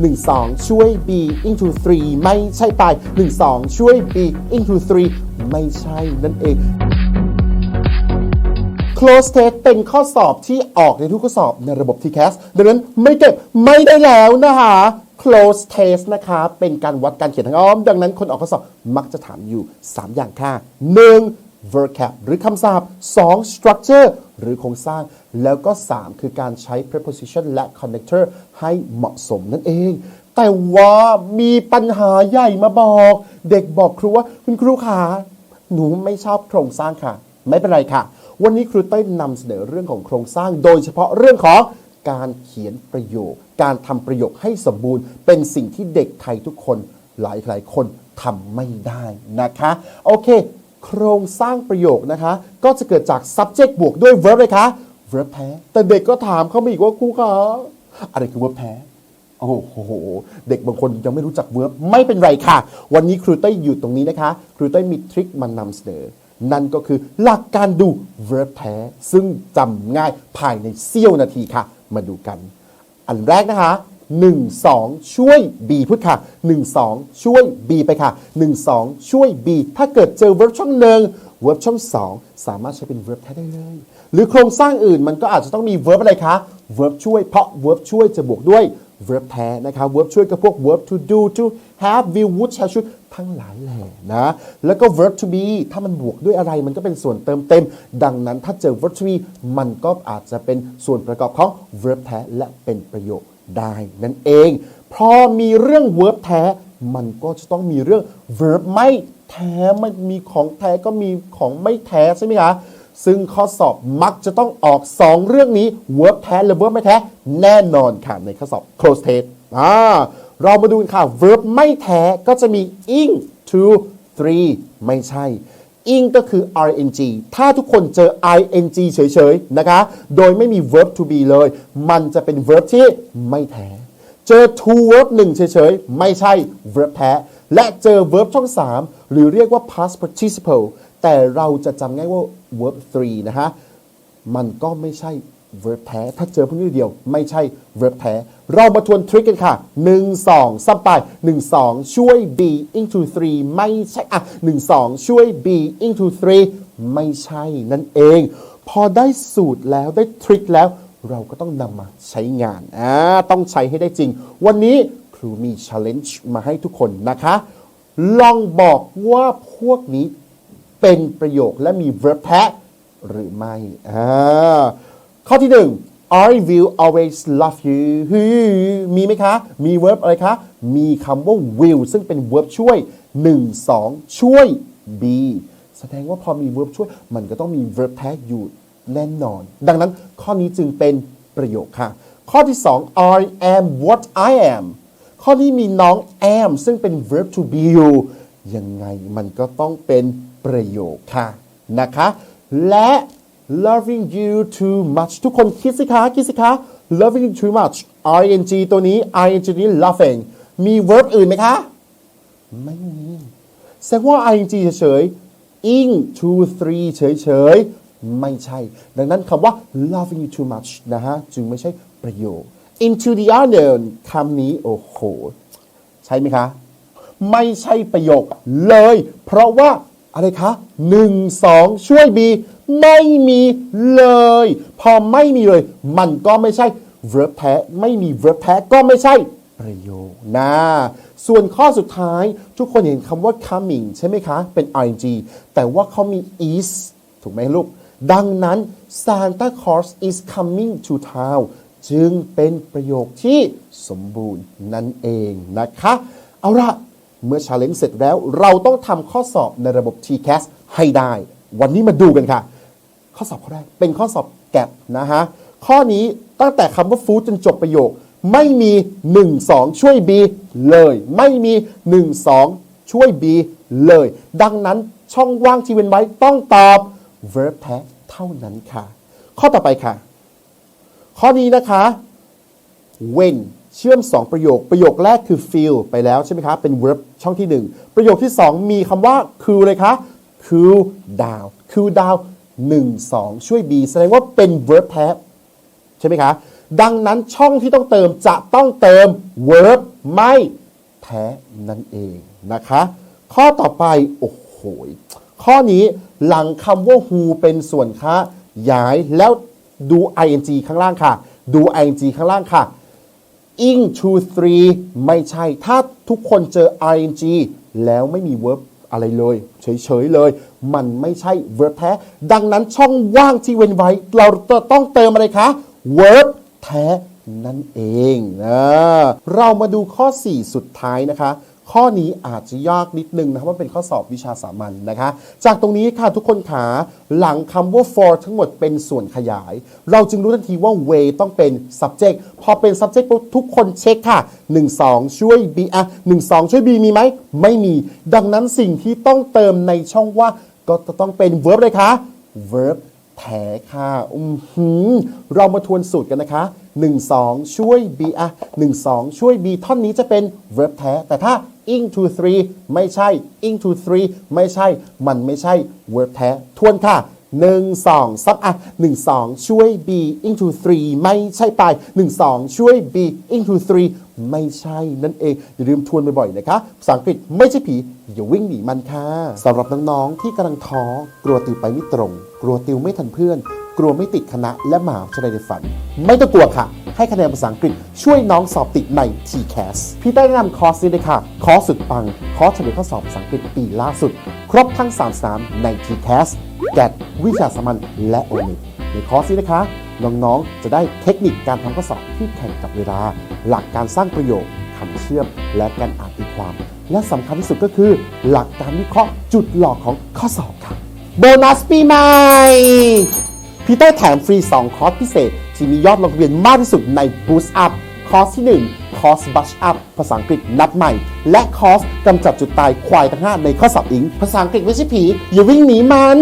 1 2 ช่วย b into 3 ไม่ใช่ไป1 2 ช่วย b into 3 ไม่ใช่นั่นเอง close test เป็นข้อสอบที่ออกในทุกข้อสอบในระบบ TCAS ดังนั้นไม่เก็บไม่ได้แล้วนะคะ close test นะคะ เป็นการวัดการเขียนทางอ้อม ดังนั้นคนออกข้อสอบมักจะถามอยู่ 3 อย่างค่ะ 1. Vocab หรือคำศัพท์ 2. structure หรือโครงสร้าง แล้วก็ 3 คือการใช้ preposition และ connector ให้เหมาะสมนั่นเอง แต่ว่ามีปัญหาใหญ่มาบอก เด็กบอกครูว่า คุณครูขาหนูไม่ชอบโครงสร้างค่ะ ไม่เป็นไรค่ะ วันนี้ครูเต้ยนำเสนอเรื่องของโครงสร้าง โดยเฉพาะเรื่องของการเขียนประโยค การทำประโยคให้สมบูรณ์ เป็นสิ่งที่เด็กไทยทุกคนหลายหลายคนทำไม่ได้นะคะ โอเค โครงสร้างประโยคนะคะ ก็จะเกิดจาก subject บวกด้วย verb เลยคะ verb แพ้ แต่เด็กก็ถามเข้ามาอีกว่าครูคะอะไรคือ verb แพ้โอ้โห เด็กบางคนยังไม่รู้จักเวิร์บไม่เป็นไรค่ะ วันนี้ครูเต้ยอยู่ตรงนี้นะคะ ครูเต้ยมีทริคมานำเสนอ นั่นก็คือหลักการดูเวิร์บแท้ ซึ่งจำง่ายภายในเสี้ยวนาทีค่ะ มาดูกัน อันแรกนะคะ 1 2 ช่วย B พูดค่ะ 1 2 ช่วย B ไปค่ะ 1 2 ช่วย B ถ้าเกิดเจอ verb ช่องหนึ่ง verb ช่อง 2 สามารถใช้เป็น verb แท้ได้เลย หรือโครงสร้างอื่นมันก็อาจจะต้องมี verb อะไรคะ verb ช่วย เพราะ verb ช่วยจะบวกด้วย verb แท้นะคะ verb ช่วยกับพวก verb to do to have will would shall should ทั้งหลายแหล่นะ แล้วก็ verb to be ถ้ามันบวกด้วยอะไรมันก็เป็นส่วนเติมเต็ม ดังนั้นถ้าเจอ verb to be มันก็อาจจะเป็นส่วนประกอบของ verb แท้และเป็นประโยค ได้นั่นเอง พอมีเรื่อง verb แท้ มันก็จะต้องมีเรื่อง verb ไม่แท้ มันมีของแท้ก็มีของไม่แท้ใช่ไหมคะ ซึ่งข้อสอบมักจะต้องออก 2 เรื่องนี้ verb แท้หรือ verb ไม่แท้ แน่นอนค่ะในข้อสอบ close test อ่าเรามาดูกันค่ะ verb ไม่แท้ก็จะมี ing to three ไม่ใช่ ing ก็คือ ing ถ้าทุกคนเจอ ing เฉยๆ นะคะ โดยไม่มี verb to be เลย มันจะเป็น verb ที่ไม่แท้ เจอ to verb หนึ่งเฉยๆ ไม่ใช่ verb แท้ และเจอ verb ช่อง 3 หรือเรียกว่า past participle แต่เราจะจำง่ายว่า verb 3 นะฮะ มันก็ไม่ใช่ verb แท้ ถ้าเจอพวกนี้เดียวไม่ใช่ verb แท้ เรามาทวนทริคกันค่ะ 1 2ซ้ำไป 1 2 ช่วย b into 3 ไม่ใช่ อะ 1 2 ช่วย b into 3 ไม่ใช่นั่นเอง พอได้สูตรแล้วได้ทริคแล้ว เราก็ต้องนำมาใช้งานอ่าต้องใช้ให้ได้จริง วันนี้ครูมี challenge มาให้ทุกคนนะคะ ลองบอกว่าพวกนี้เป็นประโยคและมี verb แท้หรือไม่อ่า ข้อที่หนึ่ง I will always love you มีไหมคะ มี verb อะไรคะ มีคำว่า will ซึ่งเป็น verb ช่วย 1 2 ช่วย be แสดงว่าพอมี verb ช่วย มันก็ต้องมี verb แท้อยู่แน่นอน ดังนั้นข้อนี้จึงเป็นประโยคค่ะ ข้อที่ 2 I am what I am ข้อนี้มีน้อง am ซึ่งเป็น verb to be อยู่ยังไงมันก็ต้องเป็นประโยคค่ะนะคะ และ loving you too much ทุกคนคิดสิคะคิดสิคะ loving you too much ing ตัวนี้ ing นี้ loving มี verb อื่นไหมคะ ไม่มีแสดงว่า ing เฉยๆ ing to three เฉยๆ ไม่ใช่ ดังนั้นคำว่า loving you too much นะฮะ จึงไม่ใช่ประโยค into the unknown คำนี้ โอ้โห ใช่ไหมคะ ไม่ใช่ประโยคเลย เพราะว่าอะไรคะ1 2ช่วย B ไม่มีเลย พอไม่มีเลย มันก็ไม่ใช่ verb แท้ไม่มี verb แท้ก็ไม่ใช่ประโยคนะส่วนข้อสุดท้ายทุกคนเห็นคำว่า coming ใช่ไหมคะ เป็น ing แต่ว่าเขามี is ถูกไหมลูก ดังนั้น Santa Claus is coming to town จึงเป็นประโยคที่สมบูรณ์นั่นเองนะคะ เอาละเมื่อ challenge เสร็จแล้วเราต้องทำข้อสอบในระบบ TCAS ให้ได้ วันนี้มาดูกันค่ะ ข้อสอบข้อแรกเป็นข้อสอบแกะนะฮะข้อนี้ตั้งแต่คำว่า food จนจบประโยค ไม่มี 1 2 ช่วย B เลย ไม่มี 1 2 ช่วย B เลย ดังนั้นช่องว่างที่เว้นไว้ต้องตอบ verb แท้เท่านั้นค่ะ ข้อต่อไปค่ะ ข้อนี้นะคะ when เชื่อม 2 ประโยค ประโยคแรกคือ feel ไปแล้วใช่ไหมคะ เป็น verb ช่องที่ 1 ประโยคที่ 2 มีคำว่า cool เลยคะ cool down cool down 1 2 ช่วย be แสดงว่าเป็น verb แท้ใช่ไหมคะ ดังนั้นช่องที่ต้องเติมจะต้องเติม verb ไม่แท้นั่นเองนะคะ ข้อต่อไป โอ้โห ข้อนี้หลังคำว่า who เป็นส่วนค้าย้ายแล้วดู ing ข้างล่างค่ะ ดู ing ข้างล่างค่ะ ing to three ไม่ใช่ ถ้าทุกคนเจอ ing แล้วไม่มี verb อะไรเลย เฉยๆเลย มันไม่ใช่ verb แท้ ดังนั้นช่องว่างที่เว้นไว้ เราจะต้องเติมอะไรคะ verb แท้นั่นเองนะเรามาดูข้อ 4 สุดท้ายนะคะ ข้อนี้อาจจะยากนิดนึงนะครับว่าเป็นข้อสอบวิชาสามัญนะคะ จากตรงนี้ค่ะทุกคนขาหลังคำว่า for ทั้งหมดเป็นส่วนขยาย เราจึงรู้ทันทีว่า way ต้องเป็น subject พอเป็น subject ปุ๊บทุกคนเช็คค่ะ 1 2 ช่วย b อะ1 2 ช่วย b มีไหม ไม่มี ดังนั้นสิ่งที่ต้องเติมในช่องว่าก็จะต้องเป็น verb เลยคะ verb แท้ค่ะอือหือเรามาทวนสูตรกันนะคะ 1 2 ช่วย b อะ1 2 ช่วย b ท่อนนี้จะเป็น verb แท้ แต่ถ้า ing to three ไม่ใช่ ing to three ไม่ใช่ มันไม่ใช่ verb แท้ทวนค่ะ 1 2ซักอะ1 2ช่วย b into 3ไม่ใช่ไป1 2ช่วย b into 3ไม่ใช่นั่นเอง อย่าลืมทวนบ่อยๆนะคะ ภาษาอังกฤษไม่ใช่ผี อย่าวิ่งหนีมันค่ะสำหรับน้องๆที่กำลังท้อกลัวติวไปไม่ตรง กลัวติวไม่ทันเพื่อน กลัวไม่ติดคณะและมหาวยาลัยในฝัน ไม่ต้องกลัวค่ะ ให้คะแนนภาษาอังกฤษช่วยน้องสอบติดใน TCAS พี่ได้แนะนำคอร์สนี้เลยค่ะ คอร์สสุดปัง คอร์สเฉลยข้อสอบภาษาอังกฤษปีล่าสุด ครบทั้ง 3 สามใน TCAS แกดวิชาสามัญและโอนิในคอร์สนี้นะคะ น้องๆ จะได้เทคนิคการทำข้อสอบที่แข่งกับเวลา หลักการสร้างประโยคคำเชื่อม และการอ่านตีความ และสำคัญที่สุดก็คือ หลักการวิเคราะห์จุดหลอกของข้อสอบค่ะโบนัสปีใหม่พีเตอร์แถมฟรี 2 คอร์สพิเศษ ที่มียอดลงทะเบียนมากที่สุดใน Boost Up คอร์สที่ 1 คอร์สบัชอัพภาษาอังกฤษนัดใหม่ และคอร์สกำจัดจุดตายควายทั้ง5ในข้อสอบอิง ภาษาอังกฤษไม่ใช่ผีอย่าวิ่งหนีมัน